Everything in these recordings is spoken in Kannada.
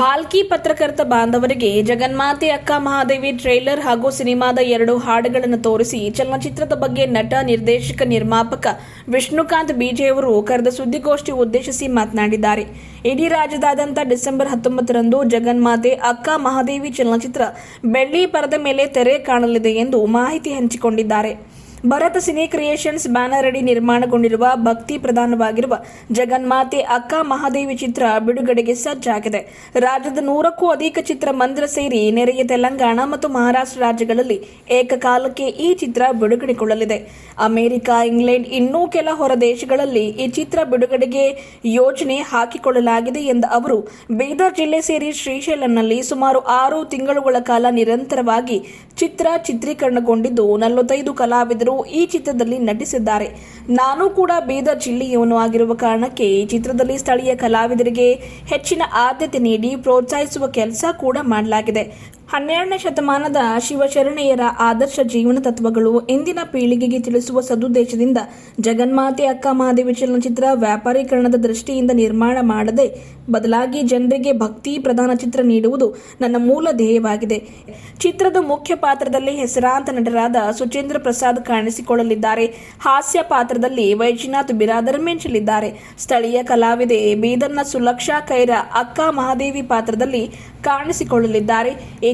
ಬಾಲ್ಕಿ ಪತ್ರಕರ್ತ ಬಾಂಧವರಿಗೆ ಜಗನ್ಮಾತೆ ಅಕ್ಕ ಮಹಾದೇವಿ ಟ್ರೇಲರ್ ಹಾಗೂ ಸಿನಿಮಾದ ಎರಡು ಹಾಡುಗಳನ್ನು ತೋರಿಸಿ ಚಲನಚಿತ್ರದ ಬಗ್ಗೆ ನಟ, ನಿರ್ದೇಶಕ, ನಿರ್ಮಾಪಕ ವಿಷ್ಣುಕಾಂತ್ ಬಿಜೆಯವರು ಕರೆದ ಸುದ್ದಿಗೋಷ್ಠಿ ಉದ್ದೇಶಿಸಿ ಮಾತನಾಡಿದ್ದಾರೆ. ಇಡೀ ರಾಜ್ಯದಾದ್ಯಂತ ಡಿಸೆಂಬರ್ ಹತ್ತೊಂಬತ್ತರಂದು ಜಗನ್ಮಾತೆ ಅಕ್ಕ ಮಹಾದೇವಿ ಚಲನಚಿತ್ರ ಬೆಳ್ಳಿ ಪರದ ಮೇಲೆ ತೆರೆ ಕಾಣಲಿದೆ ಎಂದು ಮಾಹಿತಿ ಹಂಚಿಕೊಂಡಿದ್ದಾರೆ. ಭರತ್ ಸಿನಿ ಕ್ರಿಯೇಷನ್ಸ್ ಬ್ಯಾನರ್ ಅಡಿ ನಿರ್ಮಾಣಗೊಂಡಿರುವ ಭಕ್ತಿ ಪ್ರಧಾನವಾಗಿರುವ ಜಗನ್ಮಾತೆ ಅಕ್ಕ ಮಹಾದೇವಿ ಚಿತ್ರ ಬಿಡುಗಡೆಗೆ ಸಜ್ಜಾಗಿದೆ. ರಾಜ್ಯದ ನೂರಕ್ಕೂ ಅಧಿಕ ಚಿತ್ರ ಮಂದಿರ ಸೇರಿ ನೆರೆಯ ತೆಲಂಗಾಣ ಮತ್ತು ಮಹಾರಾಷ್ಟ್ರ ರಾಜ್ಯಗಳಲ್ಲಿ ಏಕಕಾಲಕ್ಕೆ ಈ ಚಿತ್ರ ಬಿಡುಗಡೆಗೊಳ್ಳಲಿದೆ. ಅಮೆರಿಕ, ಇಂಗ್ಲೆಂಡ್ ಇನ್ನೂ ಕೆಲ ಹೊರ ದೇಶಗಳಲ್ಲಿ ಈ ಚಿತ್ರ ಬಿಡುಗಡೆಗೆ ಯೋಜನೆ ಹಾಕಿಕೊಳ್ಳಲಾಗಿದೆ ಎಂದ ಅವರು, ಬೀದರ್ ಜಿಲ್ಲೆ ಸೇರಿ ಶ್ರೀಶೈಲಂನಲ್ಲಿ ಸುಮಾರು ಆರು ತಿಂಗಳುಗಳ ಕಾಲ ನಿರಂತರವಾಗಿ ಚಿತ್ರ ಚಿತ್ರೀಕರಣಗೊಂಡಿದ್ದು ನಲವತ್ತೈದು ಕಲಾವಿದರು ಈ ಚಿತ್ರದಲ್ಲಿ ನಟಿಸಿದ್ದಾರೆ. ನಾನು ಕೂಡ ಬೀದರ್ ಜಿಲ್ಲೆಯವನು ಆಗಿರುವ ಕಾರಣಕ್ಕೆ ಈ ಚಿತ್ರದಲ್ಲಿ ಸ್ಥಳೀಯ ಕಲಾವಿದರಿಗೆ ಹೆಚ್ಚಿನ ಆದ್ಯತೆ ನೀಡಿ ಪ್ರೋತ್ಸಾಹಿಸುವ ಕೆಲಸ ಕೂಡ ಮಾಡಲಾಗಿದೆ. ಹನ್ನೆರಡನೇ ಶತಮಾನದ ಶಿವಶರಣೆಯರ ಆದರ್ಶ ಜೀವನ ತತ್ವಗಳು ಇಂದಿನ ಪೀಳಿಗೆಗೆ ತಿಳಿಸುವ ಸದುದ್ದೇಶದಿಂದ ಜಗನ್ಮಾತೆ ಅಕ್ಕ ಮಹಾದೇವಿ ಚಲನಚಿತ್ರ ವ್ಯಾಪಾರೀಕರಣದ ದೃಷ್ಟಿಯಿಂದ ನಿರ್ಮಾಣ ಮಾಡದೆ ಬದಲಾಗಿ ಜನರಿಗೆ ಭಕ್ತಿ ಪ್ರಧಾನ ಚಿತ್ರ ನೀಡುವುದು ನನ್ನ ಮೂಲ ಧ್ಯೇಯವಾಗಿದೆ. ಚಿತ್ರದ ಮುಖ್ಯ ಪಾತ್ರದಲ್ಲಿ ಹೆಸರಾಂತ ನಟರಾದ ಸುಚೇಂದ್ರ ಪ್ರಸಾದ್ ಕಾಣಿಸಿಕೊಳ್ಳಲಿದ್ದಾರೆ. ಹಾಸ್ಯ ಪಾತ್ರದಲ್ಲಿ ವೈಜನಾಥ್ ಬಿರಾದರ್ ಮೆಂಚಲಿದ್ದಾರೆ. ಸ್ಥಳೀಯ ಕಲಾವಿದೆ ಬೀದರ್ನ ಸುಲಕ್ಷಾ ಕೈರ ಅಕ್ಕ ಮಹಾದೇವಿ ಪಾತ್ರದಲ್ಲಿ ಕಾಣಿಸಿಕೊಳ್ಳಲಿದ್ದಾರೆ.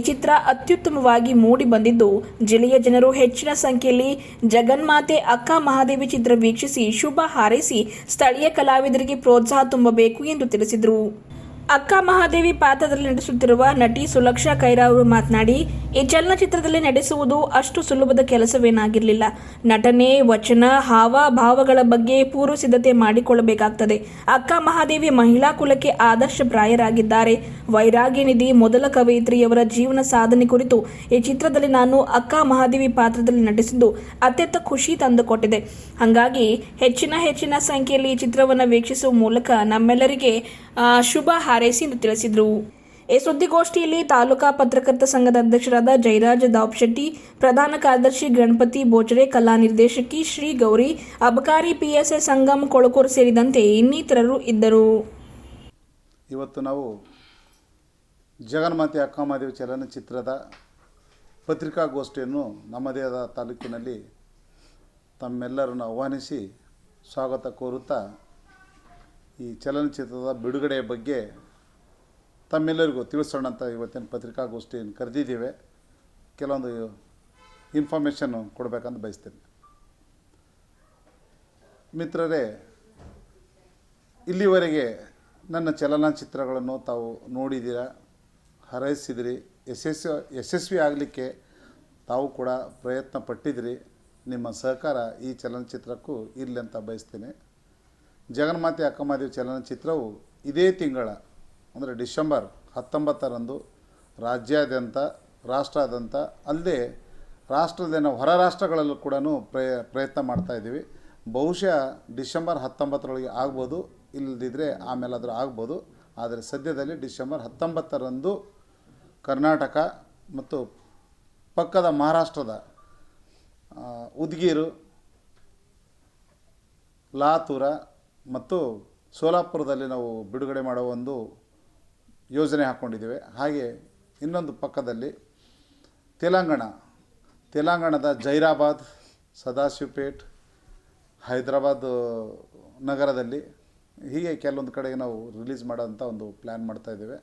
ಚಿತ್ರ ಅತ್ಯುತ್ತಮವಾಗಿ ಮೂಡಿ ಬಂದಿದ್ದು. ಜಿಲ್ಲೆಯ ಜನರು ಹೆಚ್ಚಿನ ಸಂಖ್ಯೆಯಲ್ಲಿ ಜಗನ್ಮಾತೆ, ಅಕ್ಕ ಮಹಾದೇವಿ ಚಿತ್ರ ವೀಕ್ಷಿಸಿ ಶುಭ ಹಾರೈಸಿ ಸ್ಥಳೀಯ ಕಲಾವಿದರಿಗೆ ಪ್ರೋತ್ಸಾಹ ತುಂಬಬೇಕು ಎಂದು ತಿಳಿಸಿದರು. ಅಕ್ಕ ಮಹಾದೇವಿ ಪಾತ್ರದಲ್ಲಿ ನಟಿಸುತ್ತಿರುವ ನಟಿ ಸುಲಕ್ಷಾ ಕೈರಾ ಅವರು ಮಾತನಾಡಿ, ಈ ಚಲನಚಿತ್ರದಲ್ಲಿ ನಟಿಸುವುದು ಅಷ್ಟು ಸುಲಭದ ಕೆಲಸವೇನಾಗಿರಲಿಲ್ಲ. ನಟನೆ, ವಚನ, ಹಾವ, ಭಾವಗಳ ಬಗ್ಗೆ ಪೂರ್ವ ಸಿದ್ಧತೆ ಮಾಡಿಕೊಳ್ಳಬೇಕಾಗ್ತದೆ. ಅಕ್ಕ ಮಹಾದೇವಿ ಮಹಿಳಾ ಕುಲಕ್ಕೆ ಆದರ್ಶಪ್ರಾಯರಾಗಿದ್ದಾರೆ ವೈರಾಗ್ಯ ನಿಧಿ ಮೊದಲ ಕವಯಿತ್ರಿಯವರ ಜೀವನ ಸಾಧನೆ ಕುರಿತು ಈ ಚಿತ್ರದಲ್ಲಿ ನಾನು ಅಕ್ಕ ಮಹಾದೇವಿ ಪಾತ್ರದಲ್ಲಿ ನಟಿಸಿದ್ದು ಅತ್ಯಂತ ಖುಷಿ ತಂದುಕೊಟ್ಟಿದೆ. ಹಾಗಾಗಿ ಹೆಚ್ಚಿನ ಹೆಚ್ಚಿನ ಸಂಖ್ಯೆಯಲ್ಲಿ ಈ ಚಿತ್ರವನ್ನು ವೀಕ್ಷಿಸುವ ಮೂಲಕ ನಮ್ಮೆಲ್ಲರಿಗೆ ಶುಭ ಹಾರೈಸಿ ಎಂದು ತಿಳಿಸಿದರು. ಈ ಸುದ್ದಿಗೋಷ್ಠಿಯಲ್ಲಿ ತಾಲೂಕಾ ಪತ್ರಕರ್ತ ಸಂಘದ ಅಧ್ಯಕ್ಷರಾದ ಜಯರಾಜ್ ದಾಪ್ಶೆಟ್ಟಿ ಪ್ರಧಾನ ಕಾರ್ಯದರ್ಶಿ ಗಣಪತಿ ಬೋಚರೆ, ಕಲಾ ನಿರ್ದೇಶಕಿ ಶ್ರೀ ಗೌರಿ, ಅಬಕಾರಿ ಪಿಎಸ್ಎ ಸಂಗಮ್ ಕೊಳಕೂರು ಸೇರಿದಂತೆ ಇನ್ನಿತರರು ಇದ್ದರು. ಇವತ್ತು ನಾವು ಜಗನ್ಮಾತೆ ಅಕ್ಕಮಹಾದೇವಿ ಚಲನಚಿತ್ರದ ಪತ್ರಿಕಾಗೋಷ್ಠಿಯನ್ನು ನಮ್ಮದೇ ಆದ ತಾಲೂಕಿನಲ್ಲಿ ತಮ್ಮೆಲ್ಲರನ್ನು ಆಹ್ವಾನಿಸಿ ಸ್ವಾಗತ ಕೋರುತ್ತಾ ಈ ಚಲನಚಿತ್ರದ ಬಿಡುಗಡೆಯ ಬಗ್ಗೆ ತಮ್ಮೆಲ್ಲರಿಗೂ ತಿಳಿಸೋಣ ಅಂತ ಇವತ್ತಿನ ಪತ್ರಿಕಾಗೋಷ್ಠಿಯನ್ನು ಕರೆದಿದ್ದೀವಿ. ಕೆಲವೊಂದು ಇನ್ಫಾರ್ಮೇಷನ್ನು ಕೊಡಬೇಕಂತ ಬಯಸ್ತೇನೆ. ಮಿತ್ರರೇ, ಇಲ್ಲಿವರೆಗೆ ನನ್ನ ಚಲನಚಿತ್ರಗಳನ್ನು ತಾವು ನೋಡಿದ್ದೀರ? ಹರೈಸಿದಿರಿ. ಯಶಸ್ವಿ ಯಶಸ್ವಿ ಆಗಲಿಕ್ಕೆ ತಾವು ಕೂಡ ಪ್ರಯತ್ನ ಪಟ್ಟಿದ್ರಿ ನಿಮ್ಮ ಸಹಕಾರ ಈ ಚಲನಚಿತ್ರಕ್ಕೂ ಇರಲಿ ಅಂತ ಬಯಸ್ತೇನೆ. ಜಗನ್ಮಾತೆ ಅಕ್ಕಮಾದೇವಿ ಚಲನಚಿತ್ರವು ಇದೇ ತಿಂಗಳ ಅಂದರೆ ಡಿಸೆಂಬರ್ ಹತ್ತೊಂಬತ್ತರಂದು ರಾಜ್ಯಾದ್ಯಂತ, ರಾಷ್ಟ್ರಾದ್ಯಂತ, ಅಲ್ಲದೆ ರಾಷ್ಟ್ರದಿಂದ ಹೊರ ರಾಷ್ಟ್ರಗಳಲ್ಲೂ ಕೂಡ ಪ್ರಯ, ಪ್ರಯತ್ನ ಮಾಡ್ತಾಯಿದ್ದೀವಿ ಬಹುಶಃ ಡಿಸೆಂಬರ್ ಹತ್ತೊಂಬತ್ತರೊಳಗೆ ಆಗ್ಬೋದು ಇಲ್ಲದಿದ್ದರೆ ಆಮೇಲಾದರೂ ಆಗ್ಬೋದು. ಆದರೆ ಸದ್ಯದಲ್ಲಿ ಡಿಸೆಂಬರ್ ಹತ್ತೊಂಬತ್ತರಂದು ಕರ್ನಾಟಕ ಮತ್ತು ಪಕ್ಕದ ಮಹಾರಾಷ್ಟ್ರದ ಉದ್ಗೀರು, ಲಾತೂರ ಮತ್ತು ಸೋಲಾಪುರದಲ್ಲಿ ನಾವು ಬಿಡುಗಡೆ ಮಾಡುವ ಒಂದು ಯೋಜನೆ ಹಾಕ್ಕೊಂಡಿದ್ದೇವೆ ಹಾಗೆ ಇನ್ನೊಂದು ಪಕ್ಕದಲ್ಲಿ ತೆಲಂಗಾಣ. ತೆಲಂಗಾಣದ ಜೈರಾಬಾದ್, ಸದಾಶಿವಪೇಟ್, ಹೈದರಾಬಾದ್ ನಗರದಲ್ಲಿ ಹೀಗೆ ಕೆಲವೊಂದು ಕಡೆಗೆ ನಾವು ರಿಲೀಸ್ ಮಾಡೋಂಥ ಒಂದು ಪ್ಲ್ಯಾನ್ ಮಾಡ್ತಾ ಇದ್ದೇವೆ.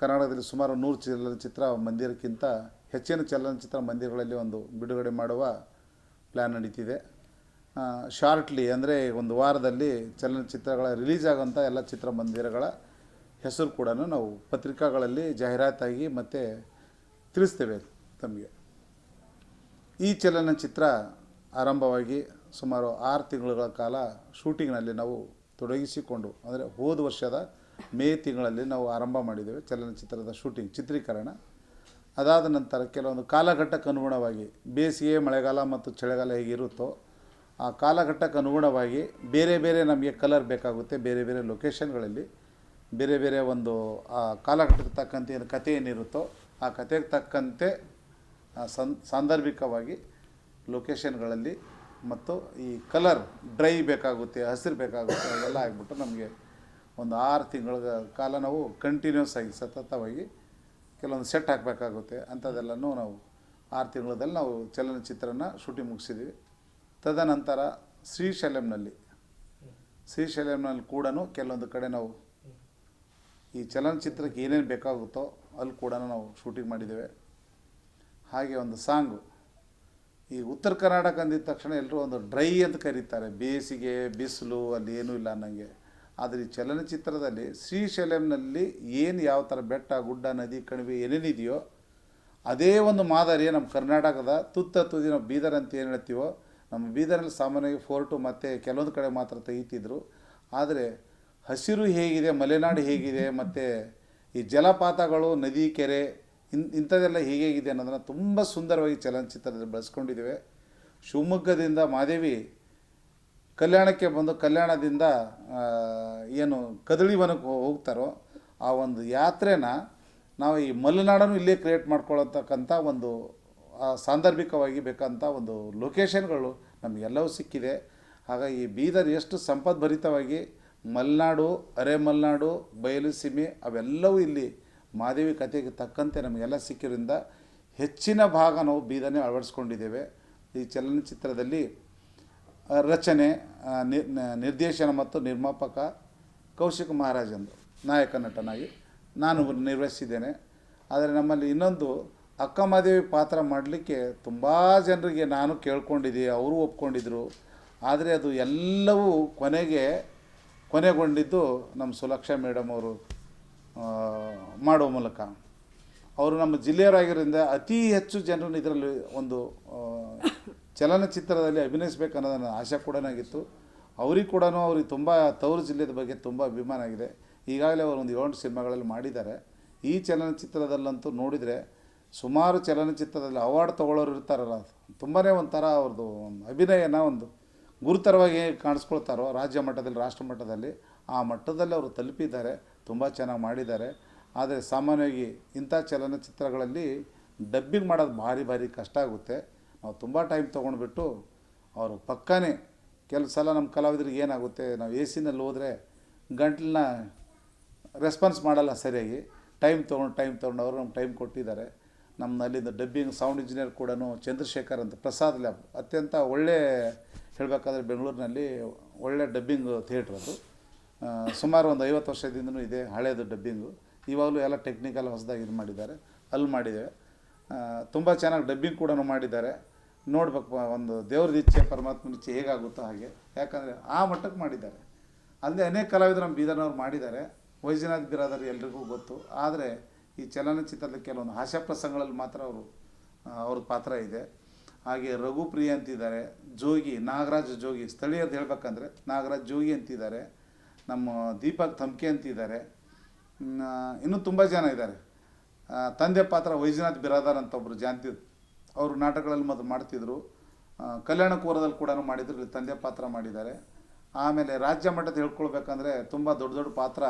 ಕರ್ನಾಟಕದಲ್ಲಿ ಸುಮಾರು ನೂರು ಚಲನಚಿತ್ರ ಮಂದಿರಕ್ಕಿಂತ ಹೆಚ್ಚಿನ ಚಲನಚಿತ್ರ ಮಂದಿರಗಳಲ್ಲಿ ಒಂದು ಬಿಡುಗಡೆ ಮಾಡುವ ಪ್ಲ್ಯಾನ್ ನಡೀತಿದೆ. ಶಾರ್ಟ್ಲಿ ಅಂದರೆ ಒಂದು ವಾರದಲ್ಲಿ ಚಲನಚಿತ್ರಗಳ ರಿಲೀಸ್ ಆಗೋಂಥ ಎಲ್ಲ ಚಿತ್ರಮಂದಿರಗಳ ಹೆಸರು ಕೂಡ ನಾವು ಪತ್ರಿಕಾಗಳಲ್ಲಿ ಜಾಹೀರಾತಾಗಿ ಮತ್ತು ತಿಳಿಸ್ತೇವೆ ತಮಗೆ. ಈ ಚಲನಚಿತ್ರ ಆರಂಭವಾಗಿ ಸುಮಾರು ಆರು ತಿಂಗಳ ಕಾಲ ಶೂಟಿಂಗ್ನಲ್ಲಿ ನಾವು ತೊಡಗಿಸಿಕೊಂಡು, ಅಂದರೆ ಹೋದ ವರ್ಷದ ಮೇ ತಿಂಗಳಲ್ಲಿ ನಾವು ಆರಂಭ ಮಾಡಿದ್ದೇವೆ ಚಲನಚಿತ್ರದ ಶೂಟಿಂಗ್ ಚಿತ್ರೀಕರಣ. ಅದಾದ ನಂತರ ಕೆಲವೊಂದು ಕಾಲಘಟ್ಟಕ್ಕೆ ಅನುಗುಣವಾಗಿ ಬೇಸಿಗೆ, ಮಳೆಗಾಲ ಮತ್ತು ಚಳಿಗಾಲ ಹೇಗಿರುತ್ತೋ ಆ ಕಾಲಘಟ್ಟಕ್ಕೆ ಅನುಗುಣವಾಗಿ ಬೇರೆ ಬೇರೆ ನಮಗೆ ಕಲರ್ ಬೇಕಾಗುತ್ತೆ, ಬೇರೆ ಬೇರೆ ಲೊಕೇಶನ್ಗಳಲ್ಲಿ ಬೇರೆ ಬೇರೆ ಒಂದು, ಆ ಕಾಲಘಟ್ಟಕ್ಕೆ ತಕ್ಕಂತೆ ಏನು ಕಥೆ ಏನಿರುತ್ತೋ ಆ ಕಥೆಗೆ ತಕ್ಕಂತೆ ಆ, ಸಂ, ಸಾಂದರ್ಭಿಕವಾಗಿ ಲೊಕೇಶನ್ಗಳಲ್ಲಿ ಮತ್ತು ಈ ಕಲರ್ ಡ್ರೈ ಬೇಕಾಗುತ್ತೆ, ಹಸಿರು ಬೇಕಾಗುತ್ತೆ ಅದೆಲ್ಲ ಆಗಿಬಿಟ್ಟು ನಮಗೆ ಒಂದು ಆರು ತಿಂಗಳ ಕಾಲ ನಾವು ಕಂಟಿನ್ಯೂಸ್ ಆಗಿ, ಸತತವಾಗಿ ಕೆಲವೊಂದು ಸೆಟ್ ಹಾಕಬೇಕಾಗುತ್ತೆ. ಅಂಥದ್ದೆಲ್ಲನೂ ನಾವು ಆರು ತಿಂಗಳದಲ್ಲಿ ನಾವು ಚಲನಚಿತ್ರನ ಶೂಟಿಂಗ್ ಮುಗಿಸಿದ್ವಿ ತದನಂತರ ಶ್ರೀಶೈಲಂನಲ್ಲಿ ಶ್ರೀಶೈಲಂನಲ್ಲಿ ಕೂಡ ಕೆಲವೊಂದು ಕಡೆ ನಾವು ಈ ಚಲನಚಿತ್ರಕ್ಕೆ ಏನೇನು ಬೇಕಾಗುತ್ತೋ ಅಲ್ಲಿ ಕೂಡ ನಾವು ಶೂಟಿಂಗ್ ಮಾಡಿದ್ದೇವೆ. ಹಾಗೆ ಒಂದು ಸಾಂಗು. ಈ ಉತ್ತರ ಕರ್ನಾಟಕ ಅಂದಿದ ತಕ್ಷಣ ಎಲ್ಲರೂ ಒಂದು ಡ್ರೈ ಅಂತ ಕರೀತಾರೆ. ಬೇಸಿಗೆ, ಬಿಸಿಲು, ಅಲ್ಲಿ ಏನೂ ಇಲ್ಲ ಅನ್ನಂಗೆ. ಆದರೆ ಈ ಚಲನಚಿತ್ರದಲ್ಲಿ ಶ್ರೀಶೈಲಂನಲ್ಲಿ ಏನು ಯಾವ ಥರ ಬೆಟ್ಟ, ಗುಡ್ಡ, ನದಿ, ಕಣಿವೆ ಏನೇನಿದೆಯೋ ಅದೇ ಒಂದು ಮಾದರಿ ನಮ್ಮ ಕರ್ನಾಟಕದ ತುತ್ತ ತುದಿ ನಾವು ಬೀದರ್ ಅಂತ ಏನು ಹೇಳ್ತೀವೋ, ನಮ್ಮ ಬೀದರಲ್ಲಿ ಸಾಮಾನ್ಯವಾಗಿ ಫೋರ್ಟು ಮತ್ತು ಕೆಲವೊಂದು ಕಡೆ ಮಾತ್ರ ತೆಗಿತಿದ್ರು. ಆದರೆ ಹಸಿರು ಹೇಗಿದೆ, ಮಲೆನಾಡು ಹೇಗಿದೆ, ಮತ್ತು ಈ ಜಲಪಾತಗಳು, ನದಿ, ಕೆರೆ, ಇನ್ ಇಂಥದ್ದೆಲ್ಲ ಹೇಗಿದೆ ಅನ್ನೋದನ್ನು ತುಂಬ ಸುಂದರವಾಗಿ ಚಲನಚಿತ್ರದಲ್ಲಿ ಬಳಸ್ಕೊಂಡಿದ್ದೇವೆ. ಶಿವಮೊಗ್ಗದಿಂದ ಮಾದೇವಿ, ಕಲ್ಯಾಣಕ್ಕೆ ಬಂದು ಕಲ್ಯಾಣದಿಂದ ಏನು ಕದಳಿ ವನಕ್ಕೆ ಹೋ- ಹೋಗ್ತಾರೋ ಆ ಒಂದು ಯಾತ್ರೆನ ನಾವು ಈ ಮಲೆನಾಡನ್ನು ಇಲ್ಲೇ ಕ್ರಿಯೇಟ್ ಮಾಡ್ಕೊಳ್ಳತಕ್ಕಂಥ ಒಂದು ಸಾಂದರ್ಭಿಕವಾಗಿ ಬೇಕಂತ ಒಂದು ಲೊಕೇಶನ್ಗಳು ನಮಗೆಲ್ಲವೂ ಸಿಕ್ಕಿದೆ. ಹಾಗಾಗಿ ಬೀದರ್ ಎಷ್ಟು ಸಂಪದ್ಭರಿತವಾಗಿ ಮಲೆನಾಡು ಅರೆ ಮಲೆನಾಡು ಬಯಲು ಸೀಮೆ ಅವೆಲ್ಲವೂ ಇಲ್ಲಿ ಮಾದೇವಿ ಕಥೆಗೆ ತಕ್ಕಂತೆ ನಮಗೆಲ್ಲ ಸಿಕ್ಕಿರೋದ್ರಿಂದ ಹೆಚ್ಚಿನ ಭಾಗ ನಾವು ಬೀದನೇ ಅಳವಡಿಸ್ಕೊಂಡಿದ್ದೇವೆ. ಈ ಚಲನಚಿತ್ರದಲ್ಲಿ ರಚನೆ ನಿರ್ದೇಶನ ಮತ್ತು ನಿರ್ಮಾಪಕ ಕೌಶಿಕ್ ಮಹಾರಾಜಂದು ನಾಯಕ ನಟನಾಗಿ ನಾನು ನಿರ್ವಹಿಸಿದ್ದೇನೆ. ಆದರೆ ನಮ್ಮಲ್ಲಿ ಇನ್ನೊಂದು ಅಕ್ಕಮಹಾದೇವಿ ಪಾತ್ರ ಮಾಡಲಿಕ್ಕೆ ತುಂಬ ಜನರಿಗೆ ನಾನು ಕೇಳ್ಕೊಂಡಿದ್ದೆ, ಅವರು ಒಪ್ಕೊಂಡಿದ್ರು. ಆದರೆ ಅದು ಎಲ್ಲವೂ ಕೊನೆಗೆ ಕೊನೆಗೊಂಡಿದ್ದು ನಮ್ಮ ಸುಲಕ್ಷ ಮೇಡಮ್ ಅವರು ಮಾಡುವ ಮೂಲಕ. ಅವರು ನಮ್ಮ ಜಿಲ್ಲೆಯವರಾಗಿರೋದ್ರಿಂದ ಅತಿ ಹೆಚ್ಚು ಜನರನ್ನು ಇದರಲ್ಲಿ ಒಂದು ಚಲನಚಿತ್ರದಲ್ಲಿ ಅಭಿನಯಿಸ್ಬೇಕು ಅನ್ನೋದು ನನ್ನ ಆಸೆ ಕೂಡ ಆಗಿತ್ತು. ಅವ್ರಿಗೆ ಕೂಡ ಅವ್ರಿಗೆ ತುಂಬ, ತವರು ಜಿಲ್ಲೆದ ಬಗ್ಗೆ ತುಂಬ ಅಭಿಮಾನ ಆಗಿದೆ. ಈಗಾಗಲೇ ಅವರು ಒಂದು ಏಳು ಸಿನಿಮಾಗಳಲ್ಲಿ ಮಾಡಿದ್ದಾರೆ. ಈ ಚಲನಚಿತ್ರದಲ್ಲಂತೂ ನೋಡಿದರೆ ಸುಮಾರು ಚಲನಚಿತ್ರದಲ್ಲಿ ಅವಾರ್ಡ್ ತೊಗೊಳ್ಳೋರು ಇರ್ತಾರಲ್ಲ ತುಂಬಾ ಒಂಥರ ಅವ್ರದ್ದು ಅಭಿನಯನ ಒಂದು ಗುರುತರವಾಗಿ ಕಾಣಿಸ್ಕೊಳ್ತಾರೋ ರಾಜ್ಯ ಮಟ್ಟದಲ್ಲಿ, ರಾಷ್ಟ್ರ ಮಟ್ಟದಲ್ಲಿ, ಆ ಮಟ್ಟದಲ್ಲಿ ಅವರು ತಲುಪಿದ್ದಾರೆ, ತುಂಬ ಚೆನ್ನಾಗಿ ಮಾಡಿದ್ದಾರೆ. ಆದರೆ ಸಾಮಾನ್ಯವಾಗಿ ಇಂಥ ಚಲನಚಿತ್ರಗಳಲ್ಲಿ ಡಬ್ಬಿಂಗ್ ಮಾಡೋದು ಭಾರಿ ಭಾರಿ ಕಷ್ಟ ಆಗುತ್ತೆ. ನಾವು ತುಂಬ ಟೈಮ್ ತೊಗೊಂಡ್ಬಿಟ್ಟು ಅವರು ಪಕ್ಕನೇ ಕೆಲವು ಸಲ ನಮ್ಮ ಕಲಾವಿದರಿಗೆ ಏನಾಗುತ್ತೆ, ನಾವು ಎ ಸಿನಲ್ಲಿ ಹೋದರೆ ಗಂಟ್ಲನ್ನ ರೆಸ್ಪಾನ್ಸ್ ಮಾಡಲ್ಲ ಸರಿಯಾಗಿ. ಟೈಮ್ ತೊಗೊಂಡು ಟೈಮ್ ತೊಗೊಂಡು ಅವರು ನಮ್ಗೆ ಟೈಮ್ ಕೊಟ್ಟಿದ್ದಾರೆ. ನಮ್ಮ ಅಲ್ಲಿಂದ ಡಬ್ಬಿಂಗ್ ಸೌಂಡ್ ಇಂಜಿನಿಯರ್ ಕೂಡ ಚಂದ್ರಶೇಖರ್ ಅಂತ ಪ್ರಸಾದ್ ಲ್ಯಾಬ್, ಅತ್ಯಂತ ಒಳ್ಳೆ ಹೇಳಬೇಕಾದ್ರೆ ಬೆಂಗಳೂರಿನಲ್ಲಿ ಒಳ್ಳೆ ಡಬ್ಬಿಂಗ್ ಥಿಯೇಟ್ರ್ ಅದು. ಸುಮಾರು ಒಂದು ಐವತ್ತು ವರ್ಷದಿಂದನೂ ಇದೆ ಹಳೆಯದು ಡಬ್ಬಿಂಗು. ಇವಾಗಲೂ ಎಲ್ಲ ಟೆಕ್ನಿಕಲ್ ಹೊಸದಾಗಿ ಇದು ಮಾಡಿದ್ದಾರೆ, ಅಲ್ಲಿ ಮಾಡಿದ್ದೇವೆ. ತುಂಬ ಚೆನ್ನಾಗಿ ಡಬ್ಬಿಂಗ್ ಕೂಡ ಮಾಡಿದ್ದಾರೆ. ನೋಡ್ಬೇಕು, ಒಂದು ದೇವ್ರದ್ದು ಇಚ್ಛೆ, ಪರಮಾತ್ಮನ ಇಚ್ಛೆ ಹೇಗಾಗುತ್ತೋ ಹಾಗೆ. ಯಾಕಂದರೆ ಆ ಮಟ್ಟಕ್ಕೆ ಮಾಡಿದ್ದಾರೆ. ಅಲ್ಲದೆ ಅನೇಕ ಕಲಾವಿದರು ನಮ್ಮ ಬೀದರ್ನವ್ರು ಮಾಡಿದ್ದಾರೆ. ವೈಜನಾಥ್ ಬಿರಾದರ್ ಎಲ್ರಿಗೂ ಗೊತ್ತು. ಆದರೆ ಈ ಚಲನಚಿತ್ರದ ಕೆಲವೊಂದು ಹಾಸ್ಯ ಪ್ರಸಂಗಗಳಲ್ಲಿ ಮಾತ್ರ ಅವರು ಅವ್ರ ಪಾತ್ರ ಇದೆ. ಹಾಗೆ ರಘುಪ್ರಿಯ ಅಂತಿದ್ದಾರೆ, ಜೋಗಿ, ನಾಗರಾಜ್ ಜೋಗಿ ಸ್ಥಳೀಯರು ಹೇಳ್ಬೇಕಂದ್ರೆ ನಾಗರಾಜ್ ಜೋಗಿ ಅಂತಿದ್ದಾರೆ, ನಮ್ಮ ದೀಪಕ್ ತಮ್ಕೆ ಅಂತಿದ್ದಾರೆ ಇನ್ನು ತುಂಬ ಜನ ಇದ್ದಾರೆ. ತಂದೆ ಪಾತ್ರ ವೈಜನಾಥ್ ಬಿರಾದಾರ್ ಅಂತ ಒಬ್ಬರು ಜಾಂತಿ ಅವರು ನಾಟಕಗಳಲ್ಲಿ ಮತ್ತು ಮಾಡ್ತಿದ್ರು. ಕಲ್ಯಾಣ ಕೋರದಲ್ಲಿ ಕೂಡ ಮಾಡಿದ್ರು, ಇಲ್ಲಿ ತಂದೆ ಪಾತ್ರ ಮಾಡಿದ್ದಾರೆ. ಆಮೇಲೆ ರಾಜ್ಯ ಮಟ್ಟದ ಹೇಳ್ಕೊಳ್ಬೇಕಂದ್ರೆ ತುಂಬ ದೊಡ್ಡ ದೊಡ್ಡ ಪಾತ್ರ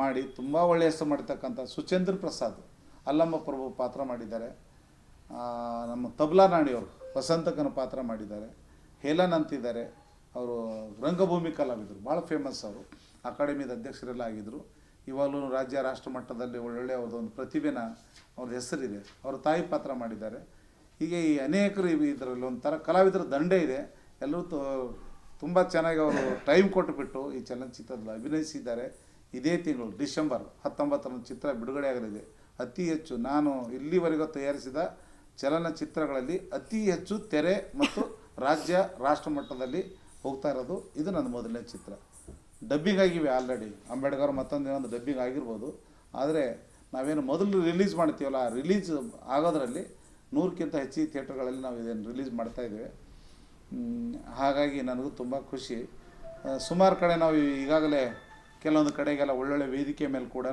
ಮಾಡಿ, ತುಂಬ ಒಳ್ಳೆಯ ಹೆಸರು ಮಾಡಿರ್ತಕ್ಕಂಥ ಸುಚೇಂದ್ರ ಪ್ರಸಾದ್ ಅಲ್ಲಮ್ಮ ಪ್ರಭು ಪಾತ್ರ ಮಾಡಿದ್ದಾರೆ. ನಮ್ಮ ತಬ್ಲಾ ನಾಡಿಯವರು ವಸಂತಕನ ಪಾತ್ರ ಮಾಡಿದ್ದಾರೆ. ಹೇಲನ್ ಅಂತಿದ್ದಾರೆ. ಅವರು ರಂಗಭೂಮಿ ಕಲಾವಿದರು, ಭಾಳ ಫೇಮಸ್ ಅವರು. ಅಕಾಡೆಮಿದ ಅಧ್ಯಕ್ಷರೆಲ್ಲ ಆಗಿದ್ದರು ಇವಾಗಲೂ ರಾಜ್ಯ ರಾಷ್ಟ್ರ ಮಟ್ಟದಲ್ಲಿ ಒಳ್ಳೊಳ್ಳೆ ಒಂದು ಪ್ರತಿಭೆನ ಅವ್ರದ್ದು ಹೆಸರಿದೆ. ಅವ್ರ ತಾಯಿ ಪಾತ್ರ ಮಾಡಿದ್ದಾರೆ. ಹೀಗೆ ಈ ಅನೇಕರು ಇದರಲ್ಲಿ ಒಂಥರ ಕಲಾವಿದರ ದಂಡೆ ಇದೆ. ಎಲ್ಲರೂ ತುಂಬ ಚೆನ್ನಾಗಿ ಅವರು ಟೈಮ್ ಕೊಟ್ಟುಬಿಟ್ಟು ಈ ಚಲನಚಿತ್ರದಲ್ಲಿ ಅಭಿನಯಿಸಿದ್ದಾರೆ. ಇದೇ ತಿಂಗಳು, ಡಿಸೆಂಬರ್ ಹತ್ತೊಂಬತ್ತರ ಚಿತ್ರ ಬಿಡುಗಡೆ ಆಗಲಿದೆ ಅತಿ ಹೆಚ್ಚು ನಾನು ಇಲ್ಲಿವರೆಗೂ ತಯಾರಿಸಿದ ಚಲನಚಿತ್ರಗಳಲ್ಲಿ ಅತಿ ಹೆಚ್ಚು ತೆರೆ ಮತ್ತು ರಾಜ್ಯ, ರಾಷ್ಟ್ರ ಮಟ್ಟದಲ್ಲಿ ಹೋಗ್ತಾ ಇರೋದು ಇದು ನನ್ನ ಮೊದಲನೇ ಚಿತ್ರ. ಡಬ್ಬಿಂಗ್ ಆಗಿವೆ ಆಲ್ರೆಡಿ ಅಂಬೇಡ್ಕರ್ ಮತ್ತೊಂದು ಏನೊಂದು ಡಬ್ಬಿಂಗ್ ಆಗಿರ್ಬೋದು. ಆದರೆ ನಾವೇನು ಮೊದಲು ರಿಲೀಸ್ ಮಾಡ್ತೀವಲ್ಲ, ಆ ರಿಲೀಸ್ ಆಗೋದ್ರಲ್ಲಿ ನೂರಕ್ಕಿಂತ ಹೆಚ್ಚಿನ ಥಿಯೇಟ್ರ್ಗಳಲ್ಲಿ ನಾವು ಇದನ್ನು ರಿಲೀಸ್ ಮಾಡ್ತಾ ಇದ್ದೇವೆ. ಹಾಗಾಗಿ ನನಗೂ ತುಂಬ ಖುಷಿ. ಸುಮಾರು ಕಡೆ ನಾವು ಈಗಾಗಲೇ ಕೆಲವೊಂದು ಕಡೆಗೆಲ್ಲ ಒಳ್ಳೊಳ್ಳೆ ವೇದಿಕೆ ಮೇಲೆ ಕೂಡ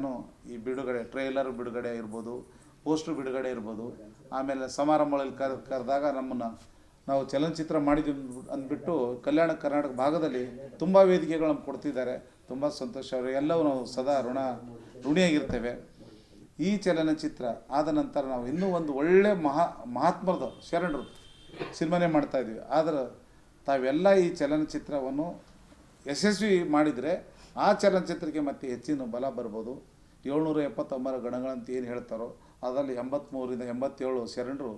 ಈ ಬಿಡುಗಡೆ ಟ್ರೈಲರ್ ಬಿಡುಗಡೆ ಇರ್ಬೋದು ಪೋಸ್ಟ್ರ್ ಬಿಡುಗಡೆ ಇರ್ಬೋದು. ಆಮೇಲೆ ಸಮಾರಂಭಗಳಲ್ಲಿ ಕರ್, ಕರೆದಾಗ ನಮ್ಮನ್ನು ನಾವು ಚಲನಚಿತ್ರ ಮಾಡಿದ್ವಿ ಅಂದ್ಬಿಟ್ಟು ಕಲ್ಯಾಣ ಕರ್ನಾಟಕ ಭಾಗದಲ್ಲಿ ತುಂಬ ವೇದಿಕೆಗಳನ್ನು ಕೊಡ್ತಿದ್ದಾರೆ. ತುಂಬ ಸಂತೋಷ. ಅವರು ಎಲ್ಲವೂ ನಾವು ಸದಾ ಋಣ, ಋಣಿಯಾಗಿರ್ತೇವೆ. ಈ ಚಲನಚಿತ್ರ ಆದ ನಂತರ ನಾವು ಇನ್ನೂ ಒಂದು ಒಳ್ಳೆ ಮಹಾ, ಮಹಾತ್ಮರದ ಶರಣರು ಸಿನಿಮಾನೇ ಮಾಡ್ತಾ ಇದ್ವಿ. ಆದರೆ ತಾವೆಲ್ಲ ಈ ಚಲನಚಿತ್ರವನ್ನು ಯಶಸ್ವಿ ಮಾಡಿದರೆ ಆ ಚಲನಚಿತ್ರಕ್ಕೆ ಮತ್ತೆ ಹೆಚ್ಚಿನ ಬಲ ಬರ್ಬೋದು. ಏಳ್ನೂರ ಎಪ್ಪತ್ತೊಂಬರ ಗಣಗಳಂತ ಏನು ಹೇಳ್ತಾರೋ ಅದರಲ್ಲಿ ಎಂಬತ್ತ್ಮೂರಿಂದ ಎಂಬತ್ತೇಳು ಶರಣರು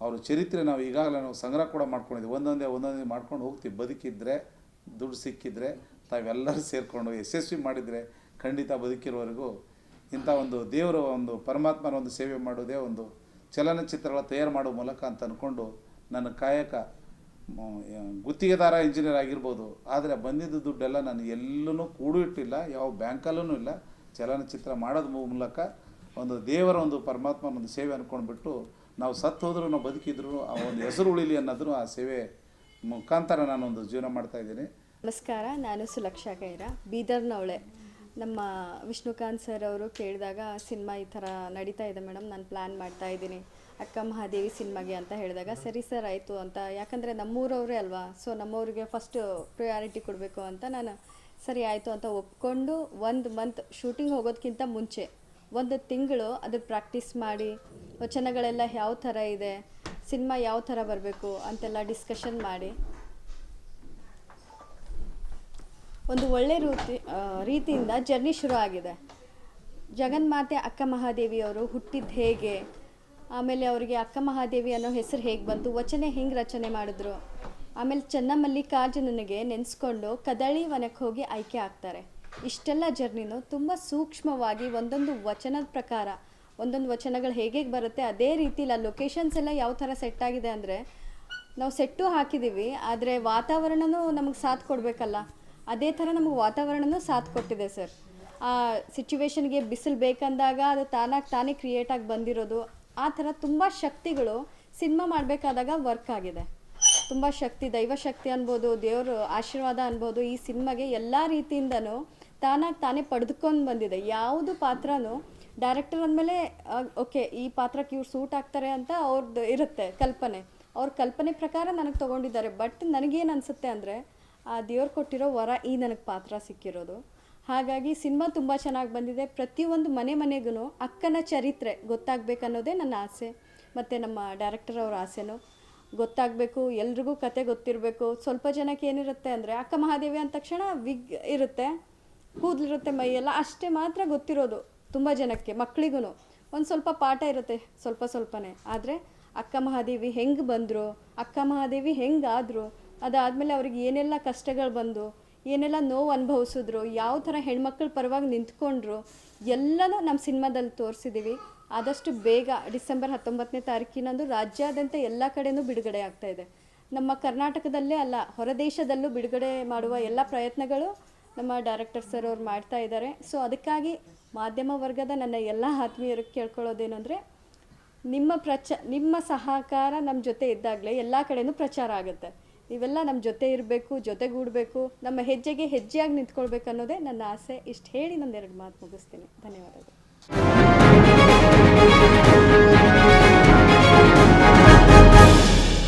ಅವರ ಚರಿತ್ರೆ ನಾವು ಈಗಾಗಲೇ ನಾವು ಸಂಗ್ರಹ ಕೂಡ ಮಾಡ್ಕೊಂಡಿದ್ದೀವಿ ಒಂದೊಂದೇ ಒಂದೊಂದೇ ಮಾಡ್ಕೊಂಡು ಹೋಗ್ತೀವಿ. ಬದುಕಿದ್ರೆ, ದುಡ್ಡು ಸಿಕ್ಕಿದ್ರೆ ತಾವೆಲ್ಲರೂ ಸೇರಿಕೊಂಡು ಯಶಸ್ವಿ ಮಾಡಿದರೆ ಖಂಡಿತ ಬದುಕಿರೋವರೆಗೂ ಇಂಥ ಒಂದು ದೇವರ ಒಂದು ಪರಮಾತ್ಮನ ಒಂದು ಸೇವೆ ಮಾಡೋದೇ ಒಂದು ಚಲನಚಿತ್ರಗಳ ತಯಾರು ಮಾಡೋ ಮೂಲಕ ಅಂತ ಅಂದ್ಕೊಂಡು ನನ್ನ ಕಾಯಕ ಗುತ್ತಿಗೆದಾರ ಇಂಜಿನಿಯರ್ ಆಗಿರ್ಬೋದು. ಆದರೆ ಬಂದಿದ್ದ ದುಡ್ಡೆಲ್ಲ ನಾನು ಎಲ್ಲೂ ಕೂಡು ಇಟ್ಟಿಲ್ಲ ಯಾವ ಬ್ಯಾಂಕಲ್ಲೂ ಇಲ್ಲ. ಚಲನಚಿತ್ರ ಮಾಡೋದ್ರ ಮೂಲಕ ಒಂದು ದೇವರ ಒಂದು ಪರಮಾತ್ಮನ ಒಂದು ಸೇವೆ ಅಂದ್ಕೊಂಡ್ಬಿಟ್ಟು ನಾವು ಸತ್ತು ಹೋದ್ರೂ ನಾವು ಬದುಕಿದ್ರು ಆ ಒಂದು ಹೆಸರು ಉಳಿಲಿ ಅನ್ನೋದನ್ನು ಆ ಸೇವೆ ಮುಖಾಂತರ ನಾನೊಂದು ಜೀವನ ಮಾಡ್ತಾ ಇದ್ದೀನಿ. ನಮಸ್ಕಾರ, ನಾನು ಸುಲಕ್ಷಾ ಕೈರ, ಬೀದರ್ನವಳೆ. ನಮ್ಮ ವಿಷ್ಣುಕಾಂತ್ ಸರ್ ಅವರು ಕೇಳಿದಾಗ ಸಿನಿಮಾ ಈ ಥರ ನಡೀತಾ ಇದೆ ಮೇಡಮ್, ನಾನು ಪ್ಲ್ಯಾನ್ ಮಾಡ್ತಾ ಇದ್ದೀನಿ. ಅಕ್ಕ ಮಹಾದೇವಿ ಸಿನಿಮಾಗೆ ಅಂತ ಹೇಳಿದಾಗ, ಸರಿ ಸರ್ ಆಯಿತು ಅಂತ, ಯಾಕಂದರೆ ನಮ್ಮೂರವರೇ ಅಲ್ವಾ, ಸೊ ನಮ್ಮವ್ರಿಗೆ ಫಸ್ಟ್ ಪ್ರಿಯಾರಿಟಿ ಕೊಡಬೇಕು ಅಂತ ನಾನು ಸರಿ ಆಯಿತು ಅಂತ ಒಪ್ಕೊಂಡು ಒಂದು ಮಂತ್ ಶೂಟಿಂಗ್ ಹೋಗೋದಕ್ಕಿಂತ ಮುಂಚೆ, ಒಂದು ತಿಂಗಳು ಅದ್ರ ಪ್ರಾಕ್ಟೀಸ್ ಮಾಡಿ, ವಚನಗಳೆಲ್ಲ ಯಾವ ಥರ ಇದೆ, ಸಿನಿಮಾ ಯಾವ ಥರ ಬರಬೇಕು ಅಂತೆಲ್ಲ ಡಿಸ್ಕಷನ್ ಮಾಡಿ. ಒಂದು ಒಳ್ಳೆ ರೀತಿ ರೀತಿಯಿಂದ ಜರ್ನಿ ಶುರು ಆಗಿದೆ. ಜಗನ್ಮಾತೆ ಅಕ್ಕ ಮಹಾದೇವಿಯವರು ಹುಟ್ಟಿದ್ದು ಹೇಗೆ, ಆಮೇಲೆ ಅವರಿಗೆ ಅಕ್ಕ ಮಹಾದೇವಿ ಅನ್ನೋ ಹೆಸರು ಹೇಗೆ ಬಂತು, ವಚನೆ ಹೆಂಗೆ ರಚನೆ ಮಾಡಿದ್ರು ಆಮೇಲೆ ಚನ್ನಮಲ್ಲಿಕಾರ್ಜುನನಿಗೆ ನೆನೆಸ್ಕೊಂಡು ಕದಳಿ ವನಕ್ಕೆ ಹೋಗಿ ಆಯ್ಕೆ ಆಗ್ತಾರೆ. ಇಷ್ಟೆಲ್ಲ ಜರ್ನಿನೂ ತುಂಬ ಸೂಕ್ಷ್ಮವಾಗಿ ಒಂದೊಂದು ವಚನದ ಪ್ರಕಾರ, ಒಂದೊಂದು ವಚನಗಳು ಹೇಗೆ ಬರುತ್ತೆ, ಅದೇ ರೀತಿ ಇಲ್ಲ ಲೊಕೇಶನ್ಸ್ ಎಲ್ಲ ಯಾವ ಥರ ಸೆಟ್ ಆಗಿದೆ ಅಂದರೆ, ನಾವು ಸೆಟ್ಟು ಹಾಕಿದ್ದೀವಿ, ಆದರೆ ವಾತಾವರಣನೂ ನಮಗೆ ಸಾಥ್ ಕೊಡಬೇಕಲ್ಲ. ಅದೇ ಥರ ನಮಗೆ ವಾತಾವರಣನೂ ಸಾಥ್ ಕೊಟ್ಟಿದೆ ಸರ್. ಆ ಸಿಚುವೇಶನ್ಗೆ ಬಿಸಿಲು ಬೇಕಂದಾಗ ಅದು ತಾನಾಗಿ ತಾನೇ ಕ್ರಿಯೇಟಾಗಿ ಬಂದಿರೋದು, ಆ ಥರ ತುಂಬ ಶಕ್ತಿಗಳು ಸಿನಿಮಾ ಮಾಡಬೇಕಾದಾಗ ವರ್ಕ್ ಆಗಿದೆ. ತುಂಬ ಶಕ್ತಿ, ದೈವಶಕ್ತಿ ಅನ್ಬೋದು, ದೇವ್ರ ಆಶೀರ್ವಾದ ಅನ್ಬೋದು, ಈ ಸಿನಿಮಾಗೆ ಎಲ್ಲ ರೀತಿಯಿಂದನೂ ತಾನಾಗಿ ತಾನೇ ಪಡೆದುಕೊಂಡು ಬಂದಿದೆ. ಯಾವುದು ಪಾತ್ರನೂ ಡೈರೆಕ್ಟರ್ ಅಂದಮೇಲೆ ಓಕೆ, ಈ ಪಾತ್ರಕ್ಕೆ ಇವ್ರು ಸೂಟ್ ಆಗ್ತಾರೆ ಅಂತ ಅವ್ರದ್ದು ಇರುತ್ತೆ ಕಲ್ಪನೆ. ಅವ್ರ ಕಲ್ಪನೆ ಪ್ರಕಾರ ನನಗೆ ತೊಗೊಂಡಿದ್ದಾರೆ. ಬಟ್ ನನಗೇನು ಅನಿಸುತ್ತೆ ಅಂದರೆ, ಆ ದೇವ್ರು ಕೊಟ್ಟಿರೋ ವರ ಈ ನನಗೆ ಪಾತ್ರ ಸಿಕ್ಕಿರೋದು. ಹಾಗಾಗಿ ಸಿನಿಮಾ ತುಂಬ ಚೆನ್ನಾಗಿ ಬಂದಿದೆ. ಪ್ರತಿಯೊಂದು ಮನೆ ಮನೆಗೂ ಅಕ್ಕನ ಚರಿತ್ರೆ ಗೊತ್ತಾಗಬೇಕನ್ನೋದೇ ನನ್ನ ಆಸೆ. ಮತ್ತು ನಮ್ಮ ಡೈರೆಕ್ಟರ್ ಅವ್ರ ಆಸೆನೂ. ಗೊತ್ತಾಗಬೇಕು, ಎಲ್ರಿಗೂ ಕತೆ ಗೊತ್ತಿರಬೇಕು. ಸ್ವಲ್ಪ ಜನಕ್ಕೆ ಏನಿರುತ್ತೆ ಅಂದರೆ, ಅಕ್ಕ ಮಹಾದೇವಿ ಅಂದ ತಕ್ಷಣ ವಿಗ್ ಇರುತ್ತೆ, ಕೂದಲಿರುತ್ತೆ ಮೈಯೆಲ್ಲ, ಅಷ್ಟೇ ಮಾತ್ರ ಗೊತ್ತಿರೋದು ತುಂಬ ಜನಕ್ಕೆ ಮಕ್ಕಳಿಗೂ ಒಂದು ಸ್ವಲ್ಪ ಪಾಠ ಇರುತ್ತೆ ಸ್ವಲ್ಪ ಸ್ವಲ್ಪನೇ. ಆದರೆ ಅಕ್ಕ ಮಹಾದೇವಿ ಹೆಂಗೆ ಬಂದರು, ಅಕ್ಕ ಮಹಾದೇವಿ ಹೆಂಗಾದರು ಅದಾದಮೇಲೆ ಅವ್ರಿಗೆ ಏನೆಲ್ಲ ಕಷ್ಟಗಳು ಬಂದು, ಏನೆಲ್ಲ ನೋವು ಅನುಭವಿಸಿದ್ರು, ಯಾವ ಥರ ಹೆಣ್ಮಕ್ಳ ಪರವಾಗಿ ನಿಂತ್ಕೊಂಡ್ರು, ಎಲ್ಲನೂ ನಮ್ಮ ಸಿನಿಮಾದಲ್ಲಿ ತೋರಿಸಿದ್ದೀವಿ ಆದಷ್ಟು ಬೇಗ ಡಿಸೆಂಬರ್ ಹತ್ತೊಂಬತ್ತನೇ ತಾರೀಕಿನಂದು ರಾಜ್ಯಾದ್ಯಂತ ಎಲ್ಲ ಕಡೆಯೂ ಬಿಡುಗಡೆ ಆಗ್ತಾ ಇದೆ. ನಮ್ಮ ಕರ್ನಾಟಕದಲ್ಲೇ ಅಲ್ಲ ಹೊರದೇಶದಲ್ಲೂ ಬಿಡುಗಡೆ ಮಾಡುವ ಎಲ್ಲ ಪ್ರಯತ್ನಗಳು ನಮ್ಮ ಡೈರೆಕ್ಟರ್ ಸರ್ ಅವ್ರು ಮಾಡ್ತಾ ಇದ್ದಾರೆ. ಸೊ ಅದಕ್ಕಾಗಿ ಮಾಧ್ಯಮ ವರ್ಗದ ನನ್ನ ಎಲ್ಲ ಆತ್ಮೀಯರಿಗೆ ಕೇಳ್ಕೊಳ್ಳೋದೇನು ಅಂದರೆ, ನಿಮ್ಮ ಪ್ರಚ, ನಿಮ್ಮ ಸಹಕಾರ ನಮ್ಮ ಜೊತೆ ಇದ್ದಾಗಲೇ ಎಲ್ಲ ಕಡೆಯೂ ಪ್ರಚಾರ ಆಗುತ್ತೆ. ನೀವೆಲ್ಲ ನಮ್ಮ ಜೊತೆ ಇರಬೇಕು, ಜೊತೆಗೂಡಬೇಕು, ನಮ್ಮ ಹೆಜ್ಜೆಗೆ ಹೆಜ್ಜೆಯಾಗಿ ನಿಂತ್ಕೊಳ್ಬೇಕು ಅನ್ನೋದೇ ನನ್ನ ಆಸೆ. ಇಷ್ಟು ಹೇಳಿ ನಂದೆರಡು ಮಾತು ಮುಗಿಸ್ತೀನಿ. ಧನ್ಯವಾದಗಳು. Música